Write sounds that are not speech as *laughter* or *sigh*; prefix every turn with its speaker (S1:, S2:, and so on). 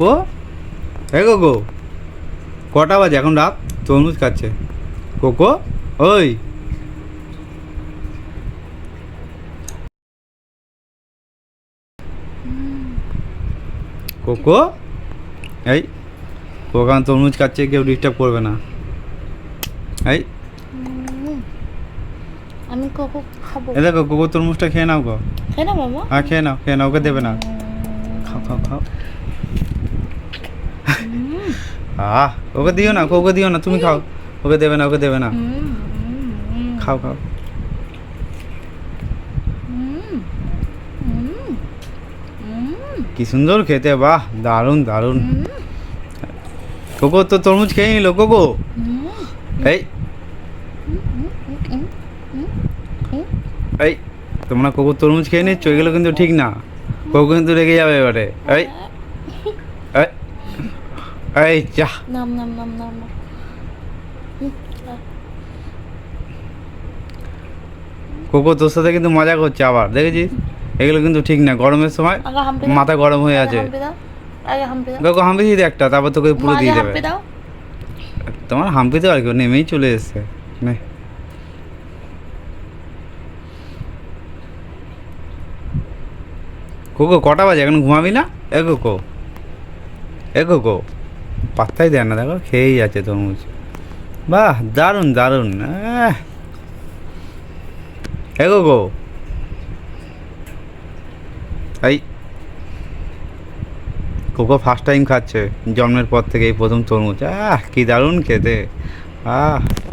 S1: ও এ গো কটা বাজে? এখন রাত। তরমুজ খাচ্ছে। কোকো ওই। কোকো এই কোকান তরমুজ খাচ্ছে কেউ ডিস্টার্ব করবে না। এই।
S2: আমি কখন খাব।
S1: এ দেখো কোকো তরমুজটা খেয়ে নাও গো।
S2: তাই না মামা।
S1: হ্যাঁ খেয়ে নাও খেয়ে নাও ওকে দেবে না। খাও খাও খাও। *laughs* আহ ওকে দিও না ওকে দিও না তুমি খাও। ওকে দেবে না ওকে দেবে না। খাও খাও। কি সুন্দর খেতে বাহ দারুণ দারুণ। কোকো তো তরমুজ খেয়ে নিল কোকো। এই। এই তোমরা কোকো তরমুজ খেয়ে নিচ্ছ এগুলো কিন্তু ঠিক না। কোকো কিন্তু রেগে যাবে এবারে। এই এই। এই যা
S2: নাম নাম নাম নাম
S1: কোকো তোর সাথে কিন্তু মজা করছে আবার দেখেছিস এগুলো কিন্তু ঠিক না গরমের সময় মাথা গরম হয়ে আছে কোকো হাম্পি দিয়ে একটা তারপর তোকে পুরো দিয়ে দেবে তোমার হাম্পিতে আর কেউ নেমেই চলে এসছে নে কোকো কটা বাজে এখন ঘুমাবি না এ কোকো এ কোকো পাত্তাই দেয় না, দেখো, খেয়েই যাচ্ছে তরমুজ। বাহ, দারুণ দারুণ। এগো গো। এই। কোকো ফার্স্ট টাইম খাচ্ছে, জন্মের পর থেকে এই প্রথম তরমুজ। আহ, কি দারুণ খেতে। আহ।